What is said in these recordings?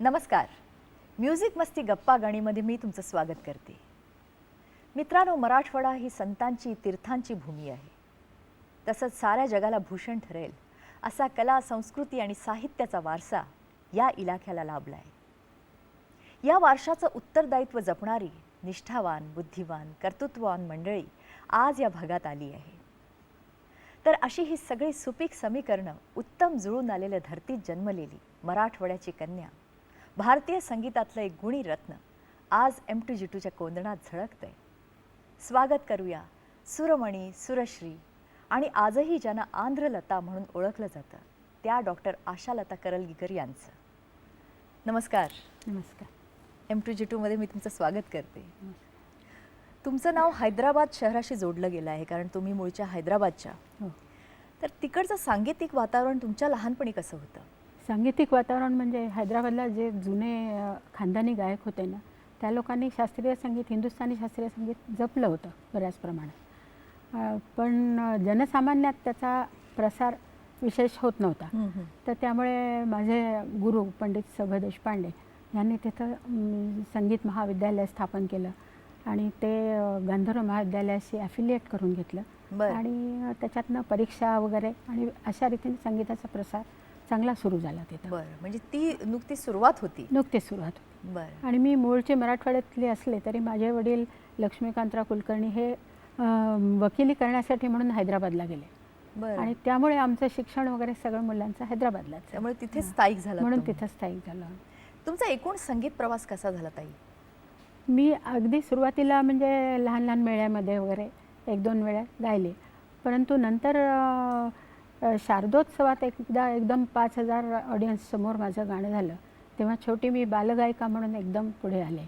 नमस्कार. म्युझिक मस्ती गप्पा गाणीमध्ये मी तुमचं स्वागत करते. मित्रांनो मराठवाडा ही संतांची तीर्थांची भूमी आहे. तसंच साऱ्या जगाला भूषण ठरेल असा कला संस्कृती आणि साहित्याचा वारसा या इलाख्याला लाभला आहे या वारशाचं उत्तरदायित्व जपणारी निष्ठावान बुद्धिवान कर्तृत्ववान मंडळी आज या भागात आली आहे. तर अशी ही सगळी सुपीक समीकरणं उत्तम जुळून आलेल्या धरतीत जन्मलेली मराठवाड्याची कन्या भारतीय संगीतातलं एक गुणी रत्न आज एम टू जी टूच्या कोंदणात झळकतंय. स्वागत करूया. सुरमणी सुरश्री आणि आजही ज्यांना आंध्रलता म्हणून ओळखलं जातं त्या डॉक्टर आशालता करलगीकर यांचं. नमस्कार. नमस्कार. एम टू जी टूमध्ये मी तुमचं स्वागत करते. तुमचं नाव हैदराबाद शहराशी जोडलं गेलं आहे कारण तुम्ही मूळच्या हैदराबादच्या. हो. तर तिकडचं सांगीतिक वातावरण तुमच्या लहानपणी कसं होतं? सांगीतिक वातावरण म्हणजे हैदराबादला जे जुने खानदानी गायक होते ना त्या लोकांनी शास्त्रीय संगीत हिंदुस्थानी शास्त्रीय संगीत जपलं होतं बऱ्याच प्रमाणात पण जनसामान्यात त्याचा प्रसार विशेष होत नव्हता. तर त्यामुळे माझे गुरु पंडित सभ देशपांडे यांनी तिथं संगीत महाविद्यालय स्थापन केलं आणि ते गांधर्व महाविद्यालयाशी ॲफिलिएट करून घेतलं. आणि त्याच्यातनं परीक्षा वगैरे आणि अशा रीतीने संगीताचा प्रसार चांगला सुरू झाला तिथं. बरं म्हणजे ती नुकती सुरुवात होती. नुकतीच सुरुवात होती. बरं. आणि मी मूळचे मराठवाड्यातले असले तरी माझे वडील लक्ष्मीकांतराव कुलकर्णी हे वकिली करण्यासाठी म्हणून हैदराबादला गेले. बरं. आणि त्यामुळे आमचं शिक्षण वगैरे सगळं मुलांचं हैदराबादलाच. त्यामुळे तिथे. स्थायिक झाला म्हणून. तिथं स्थायिक झालं. तुमचा एकूण संगीत प्रवास कसा झाला ताई? मी अगदी सुरुवातीला म्हणजे लहान लहान मेळ्यामध्ये वगैरे एक दोन वेळा गायले. परंतु नंतर शारदोत्सवात एकदा एकदम पाच हजार ऑडियन्ससमोर माझं गाणं झालं. तेव्हा छोटी मी बालगायिका म्हणून एकदम पुढे आले.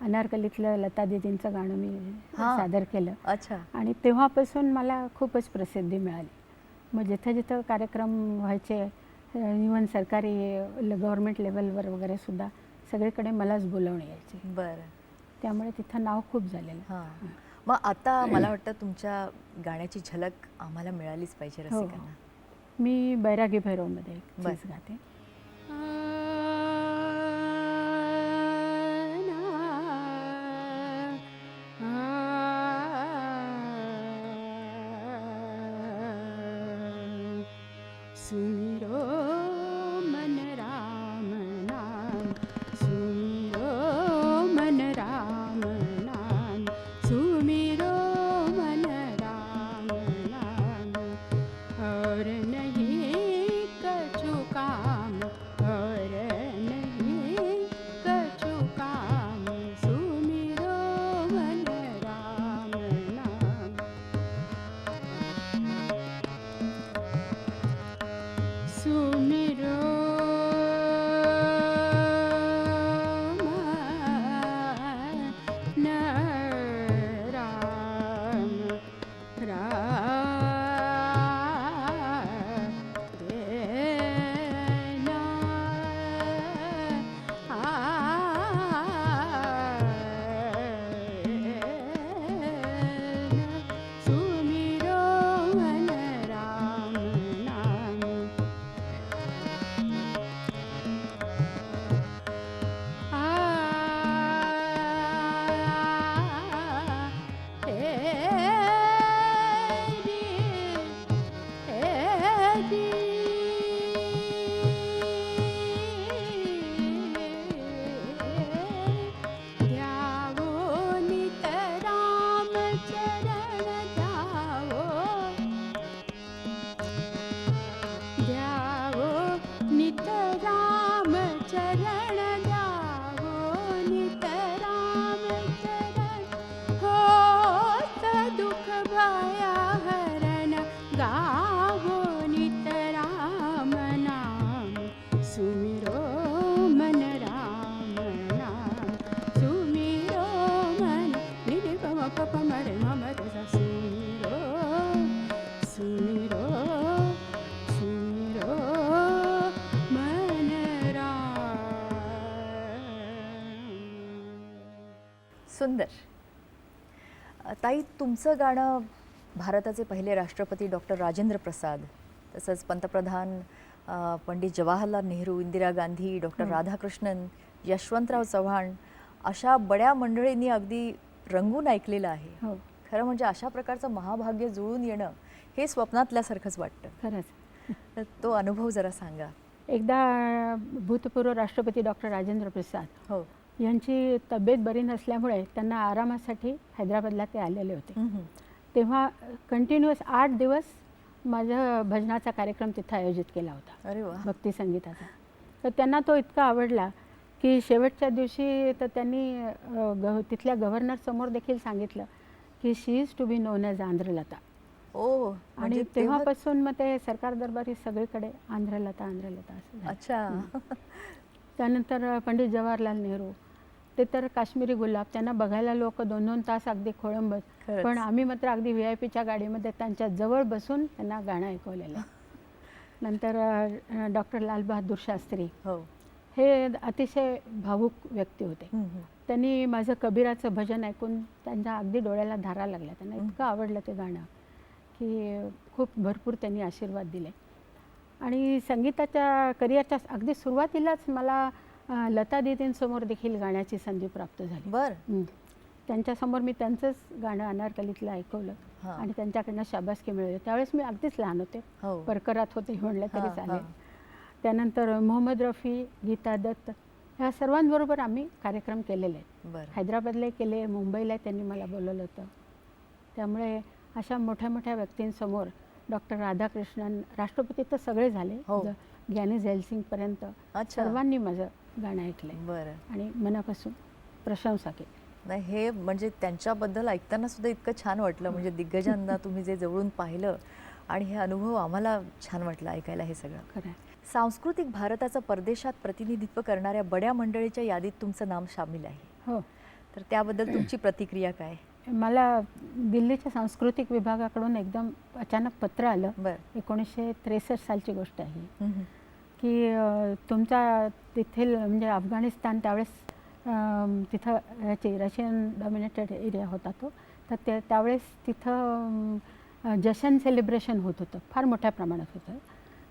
अनारकलीतलं लता दिदींचं गाणं मी. सादर केलं. अच्छा. आणि तेव्हापासून मला खूपच प्रसिद्धी मिळाली. मग जिथं जिथं कार्यक्रम व्हायचे इवन सरकारी गव्हर्मेंट लेवलवर वगैरे सुद्धा सगळीकडे मलाच बोलवणे यायचे. बरं. त्यामुळे तिथं नाव खूप झालेलं. हां. मग आता मला वाटतं तुमच्या गाण्याची झलक आम्हाला मिळालीच पाहिजे. रसिकांना. मी बैरागी भैरवमध्ये. चीज गाते सुमिरो no सुंदर. ताई तुमचं गाणं भारताचे पहिले राष्ट्रपती डॉक्टर राजेंद्र प्रसाद तसंच पंतप्रधान पंडित जवाहरलाल नेहरू इंदिरा गांधी डॉक्टर राधाकृष्णन यशवंतराव चव्हाण अशा बड्या मंडळींनी अगदी रंगून ऐकलेलं आहे. हो. खरं म्हणजे अशा प्रकारचं महाभाग्य जुळून येणं हे स्वप्नातल्यासारखंच वाटतं. खरंच. तो अनुभव जरा सांगा. एकदा भूतपूर्व राष्ट्रपती डॉक्टर राजेंद्र प्रसाद. हो. यांची तब्येत बरी नसल्यामुळे त्यांना आरामासाठी हैदराबादला ते आलेले होते. तेव्हा कंटिन्युअस आठ दिवस माझा भजनाचा कार्यक्रम तिथं आयोजित केला होता. अरे वा. भक्ती संगीताचा. तर त्यांना तो इतका आवडला की शेवटच्या दिवशी तर त्यांनी गव तिथल्या गव्हर्नरसमोर देखील सांगितलं की she is to be known as Andhralata. ओ आणि म्हणजे तेव्हा तेव्हापासून मग ते सरकार दरबारी सगळीकडे आंध्रलता आंध्रलता असं. अच्छा. त्यानंतर पंडित जवाहरलाल नेहरू. ते तर काश्मीरी गुलाब त्यांना बघायला लोक दोन दोन तास अगदी खोळंबत. पण आम्ही मात्र अगदी व्ही आय पीच्या गाडीमध्ये त्यांच्या जवळ बसून त्यांना गाणं ऐकवलेलं. नंतर डॉक्टर लालबहादूर शास्त्री. हो. हे अतिशय भावूक व्यक्ती होते. त्यांनी माझं कबीराचं भजन ऐकून त्यांच्या अगदी डोळ्याला धारा लागल्या. त्यांना इतकं आवडलं ते गाणं की खूप भरपूर त्यांनी आशीर्वाद दिले. आणि संगीताच्या करिअरच्या अगदी सुरुवातीलाच मला लता दीदींसमोर देखील गाण्याची संधी प्राप्त झाली. बर. त्यांच्यासमोर मी त्यांचंच गाणं अनारकलीतलं ऐकवलं. आणि त्यांच्याकडनं शाबासकी मिळवली. त्यावेळेस मी अगदीच लहान होते. हो. परकरात होते म्हणलं तरी चालेल. त्यानंतर मोहम्मद रफी गीता दत्त ह्या सर्वांबरोबर आम्ही कार्यक्रम केलेले आहेत. बर. हैदराबादलाही केले मुंबईला त्यांनी मला बोलवलं होतं. त्यामुळे अशा मोठ्या मोठ्या व्यक्तींसमोर डॉक्टर राधाकृष्णन राष्ट्रपती तर सगळे झाले. हो. ज- ग्यानी झैलसिंगपर्यंत अच्छा. सर्वांनी माझं गाणं ऐकलंय. बरं. आणि मनापासून प्रशंसा केली. नाही हे म्हणजे त्यांच्याबद्दल ऐकताना सुद्धा इतकं छान वाटलं. म्हणजे दिग्गजांना तुम्ही जे जवळून पाहिलं आणि हे अनुभव आम्हाला छान वाटलं ऐकायला हे सगळं. खरं आहे. सांस्कृतिक भारताचं परदेशात प्रतिनिधित्व करणाऱ्या बड्या मंडळीच्या यादीत तुमचं नाम सामील आहे. हो. तर त्याबद्दल तुमची प्रतिक्रिया काय? मला दिल्लीच्या सांस्कृतिक विभागाकडून एकदम अचानक पत्र आलं. बरं. एकोणीसशे त्रेसष्ट सालची गोष्ट आहे. की तुमचा तेथील म्हणजे अफगाणिस्तान त्यावेळेस तिथं ह्याची रशियन डॉमिनेटेड एरिया होता तो. तर ते त्यावेळेस तिथं जशन सेलिब्रेशन होत होतं. फार मोठ्या प्रमाणात होतं.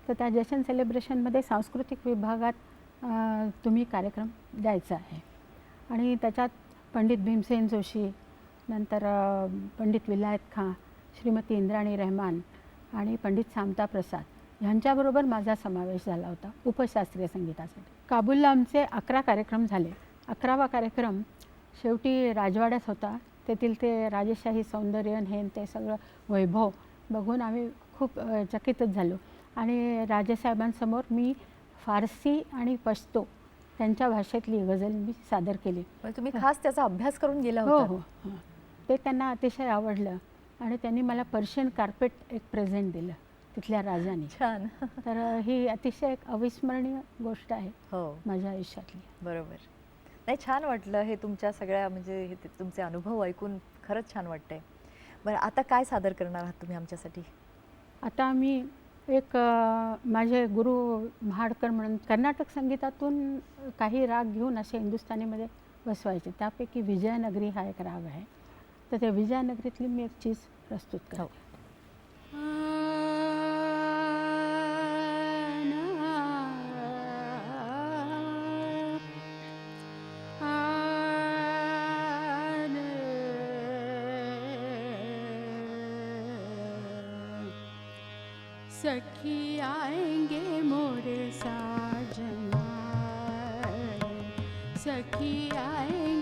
तर त्या जशन सेलिब्रेशनमध्ये सांस्कृतिक विभागात तुम्ही कार्यक्रम द्यायचा आहे. आणि त्याच्यात पंडित भीमसेन जोशी नंतर पंडित विलायत खां श्रीमती इंद्राणी रहमान आणि पंडित सामता प्रसाद ह्यांच्याबरोबर माझा समावेश झाला होता उपशास्त्रीय संगीतासाठी. काबूलला आमचे अकरा कार्यक्रम झाले. अकरावा कार्यक्रम शेवटी राजवाड्यात होता. तेथील ते राजेशाही सौंदर्य हे ते सगळं वैभव बघून आम्ही खूप चकितच झालो. आणि राजेसाहेबांसमोर मी फारसी आणि पश्तो त्यांच्या भाषेतली गझल मी सादर केली. म्हणजे तुम्ही खास त्याचा अभ्यास करून गेला हो होता. हो हो. ते त्यांना अतिशय आवडलं आणि त्यांनी मला पर्शियन कार्पेट एक प्रेझेंट दिलं तिथल्या राजाने. छान. तर ही अतिशय एक अविस्मरणीय गोष्ट आहे हो. माझ्या आयुष्यातली. बरोबर. नाही छान वाटलं हे तुमच्या सगळ्या म्हणजे हे तुमचे अनुभव ऐकून खरंच छान वाटतंय. बरं आता काय सादर करणार आहात तुम्ही आमच्यासाठी? आता मी एक माझे गुरु महाडकर म्हणून कर्नाटक संगीतातून काही राग घेऊन असे हिंदुस्थानीमध्ये बसवायचे. त्यापैकी विजयनगरी हा एक राग आहे. तर त्या विजयनगरीतली मी एक चीज प्रस्तुत करते हो. सखी आएंगे मोरे साजना सखी आएंगे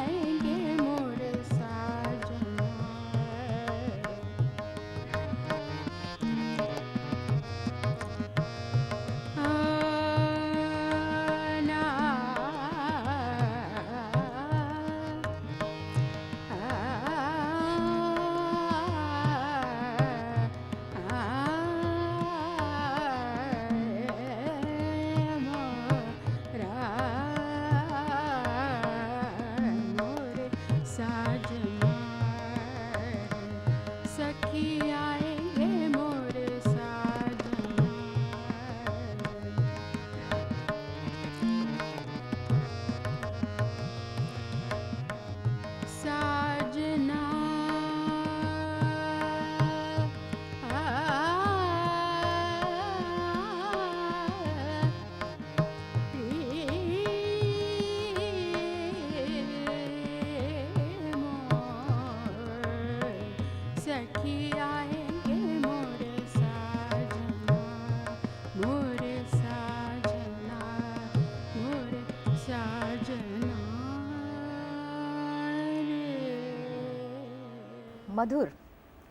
मधुर.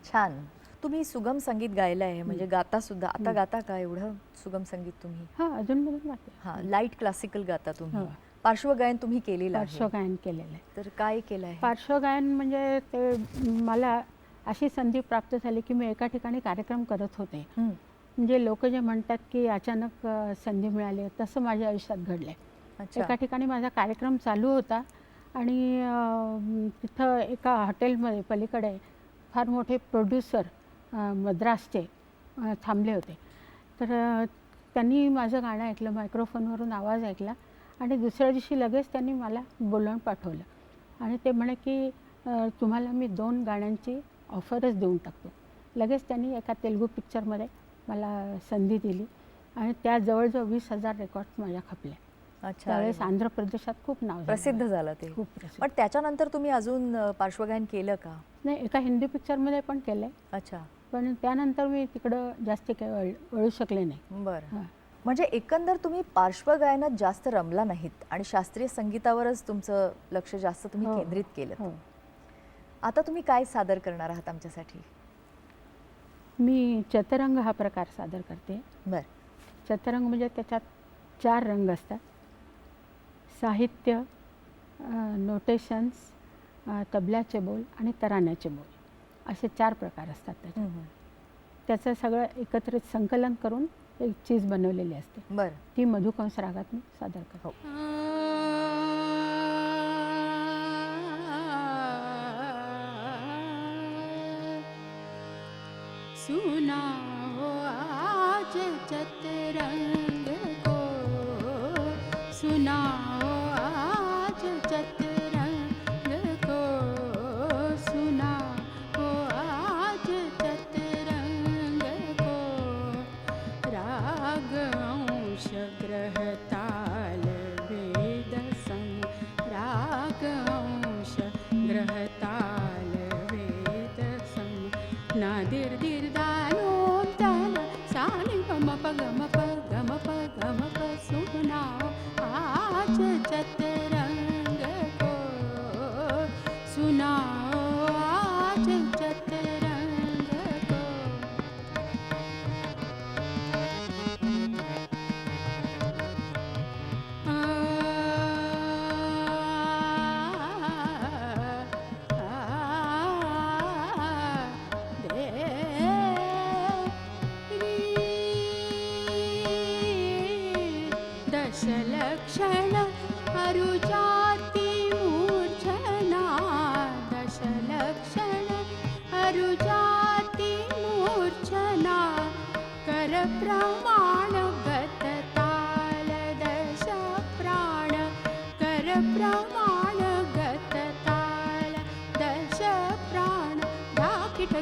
छान. तुम्ही सुगम संगीत गायलं आहे म्हणजे गाता सुद्धा. आता. गाता का एवढं सुगम संगीत तुम्ही? हां अजूनमधून गाते हा लाइट क्लासिकल गाता तुम्ही. पार्श्वगायन तुम्ही केलेलं आहे. पार्श्वगायन केलेलं आहे. तर काय केलं आहे? पार्श्वगायन म्हणजे ते मला अशी संधी प्राप्त झाली की मी एका ठिकाणी कार्यक्रम करत होते. म्हणजे लोक जे म्हणतात की अचानक संधी मिळाली तसं माझ्या आयुष्यात घडलं अच्छा. एका ठिकाणी माझा कार्यक्रम चालू होता आणि तिथं एका हॉटेलमध्ये पलीकडे फार मोठे प्रोड्युसर मद्रासचे थांबले होते. तर त्यांनी माझं गाणं ऐकलं मायक्रोफोनवरून आवाज ऐकला आणि दुसऱ्या दिवशी लगेच त्यांनी मला बोलवून पाठवलं. आणि ते म्हणे की तुम्हाला मी दोन गाण्यांची ऑफरच देऊन टाकतो. लगेच त्यांनी एका तेलुगू पिक्चरमध्ये मला संधी दिली आणि त्या जवळजवळ वीस हजार रेकॉर्ड्स माझ्या खपल्या. अच्छा त्यावेळेस. आंध्र प्रदेशात खूप नाव. प्रसिद्ध झालं ते. खूप पण त्याच्यानंतर तुम्ही अजून पार्श्वगायन केलं का? नाही एका हिंदी पिक्चरमध्ये पण केलं आहे अच्छा. पण त्यानंतर मी तिकडं जास्त काही वळ वळू शकले नाही. बरं. हां. म्हणजे एकंदर तुम्ही पार्श्वगायनात जास्त रमला नाहीत आणि शास्त्रीय संगीतावरच तुमचं लक्ष जास्त तुम्ही हो. केंद्रित केलं हो. आता तुम्ही काय सादर करणार आहात आमच्यासाठी? मी चतरंग हा प्रकार सादर करते. बर. चतरंग म्हणजे त्याच्यात चार रंग असतात. साहित्य नोटेशन्स तबल्याचे बोल आणि तराण्याचे बोल. असे चार प्रकार असतात त्याच्यात. त्याचं सगळं एकत्रित संकलन करून एक चीज बनवलेली असते. बर. ती मधुकंस रागात मी सादर करते. हो. सुनाओ आज चतरंग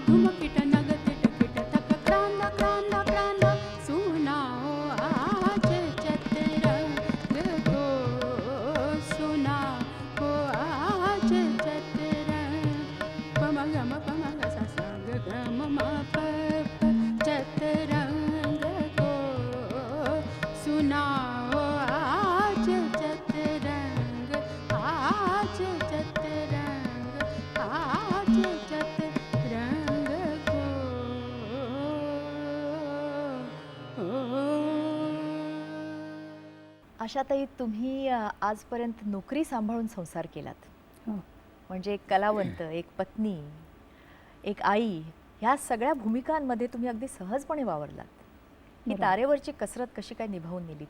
음악 आशाताई तुम्ही आजपर्यंत नोकरी सांभाळून संसार केलात. हो. म्हणजे एक कलावंत एक पत्नी एक आई ह्या सगळ्या भूमिकांमध्ये तुम्ही अगदी सहजपणे वावरलात. ही. तारेवरची कसरत कशी काय निभावून नेलीत?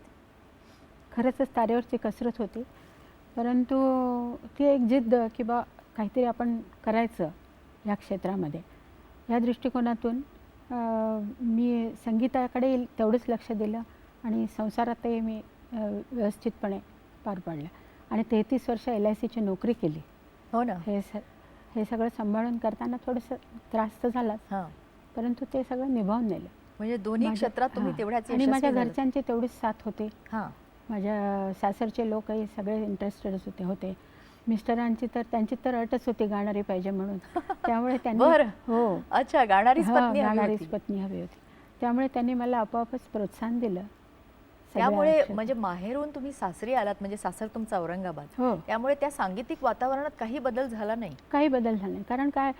खरंच तारेवरची कसरत होती. परंतु ती एक जिद्द की बा काहीतरी आपण करायचं ह्या क्षेत्रामध्ये. या दृष्टिकोनातून मी संगीताकडे तेवढंच लक्ष दिलं आणि संसारातही मी व्यवस्थितपणे पार पाडलं. आणि तेहतीस वर्ष एल आय सीची नोकरी केली. हो ना. हे स हे सगळं सांभाळून करताना थोडंसं त्रास तर झालाच. परंतु ते सगळं निभावून नेलं. म्हणजे दोन्ही क्षेत्रात तुम्ही. तेवढ्याच आणि माझ्या. घरच्यांची तेवढीच साथ होती. हां. माझ्या सासरचे लोकही सगळे इंटरेस्टेडच होते होते. मिस्टरांची तर त्यांची तर अटच होती गाणारी पाहिजे म्हणून. त्यामुळे त्यांनी. हो. अच्छा हवी गाणारीच होती. पत्नी हवी होती. त्यामुळे त्यांनी मला आपोआपच प्रोत्साहन दिलं. त्यामुळे म्हणजे माहेरून तुम्ही सासरी आलात म्हणजे सासर तुमचं औरंगाबाद. हो. त्यामुळे त्या सांगीतिक वातावरणात काही बदल झाला नाही? काही बदल झाला नाही. कारण काय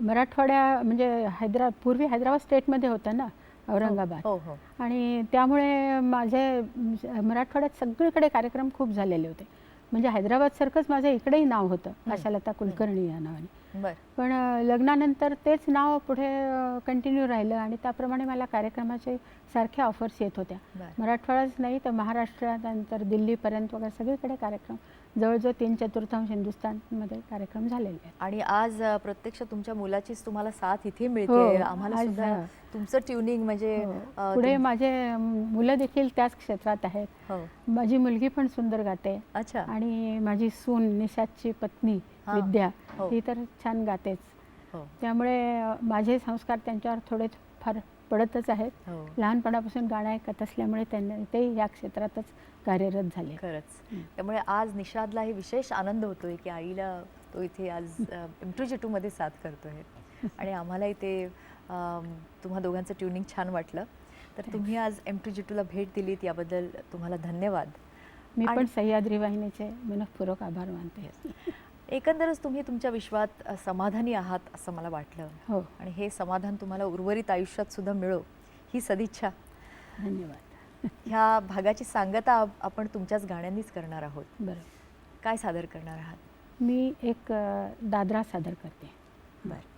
मराठवाड्या म्हणजे हैदरा पूर्वी हैदराबाद स्टेटमध्ये होतं ना औरंगाबाद. हो हो. आणि त्यामुळे माझे मराठवाड्यात सगळीकडे कार्यक्रम खूप झालेले होते. म्हणजे हैदराबादसारखंच माझं इकडेही नाव होतं आशालता कुलकर्णी या नावाने. पण लग्नानंतर तेच नाव पुढे कंटिन्यू राहिलं आणि त्याप्रमाणे मला कार्यक्रमाचे सारखे ऑफर्स येत होत्या. मराठवाडाच नाही तर महाराष्ट्रात नंतर दिल्लीपर्यंत वगैरे सगळीकडे कार्यक्रम जवळजवळ तीन चतुर्थांश हिंदुस्थानमध्ये कार्यक्रम झालेले आहेत. आणि आज प्रत्यक्ष तुमच्या मुलाचीच तुम्हाला साथ इथे मिळते. हो, आम्हाला सुद्धा तुमचं ट्युनिंग म्हणजे हो. पुढे माझे मुलं देखील त्याच क्षेत्रात आहेत. हो. माझी मुलगी पण सुंदर गाते. अच्छा. आणि माझी सून निशादची पत्नी. विद्या हो. तर छान गातेच. हो. त्यामुळे माझे संस्कार त्यांच्यावर थोडे फार पडतच आहेत. हो. लहानपणापासून गाणं ऐकत असल्यामुळे त्यांना ते या क्षेत्रातच कार्यरत झाले. खरंच. हं. त्यामुळे आज निषादलाही विशेष आनंद होतोय की आईला तो इथे आज एम टू जी मध्ये साथ करतोय. आणि आम्हालाही ते अम, तुम्हा दोघांचं ट्युनिंग छान वाटलं. तर तुम्ही आज एम टू जी टूला भेट दिलीत याबद्दल तुम्हाला धन्यवाद. मी पण सह्याद्री वाहिनीचे मनपूर्वक आभार मानते. एकंदरच तुम्ही तुमच्या विश्वात समाधानी आहात असं मला वाटलं. हो. आणि हे समाधान तुम्हाला उर्वरित आयुष्यात सुद्धा मिळो ही सदिच्छा. धन्यवाद. ह्या भागाची सांगता आप- आपण तुमच्याच गाण्यांनीच करणार आहोत. बरं काय सादर करणार आहात? मी एक दादरा सादर करते. बरं.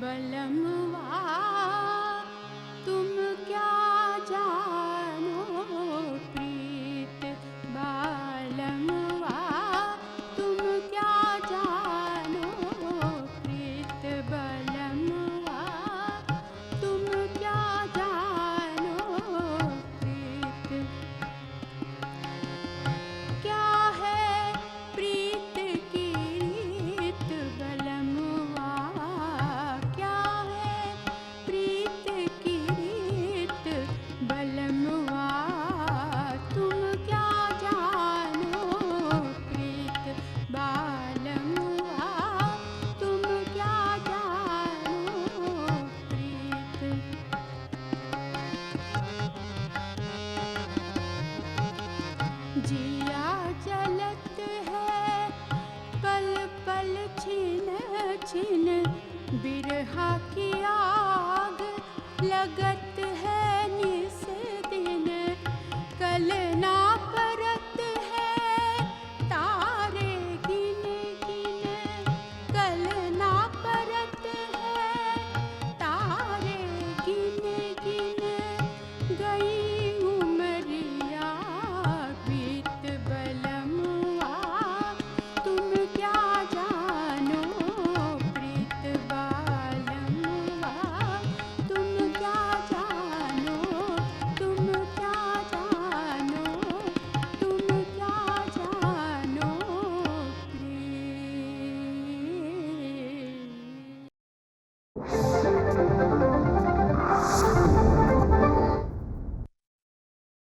बलम वा तुम क्या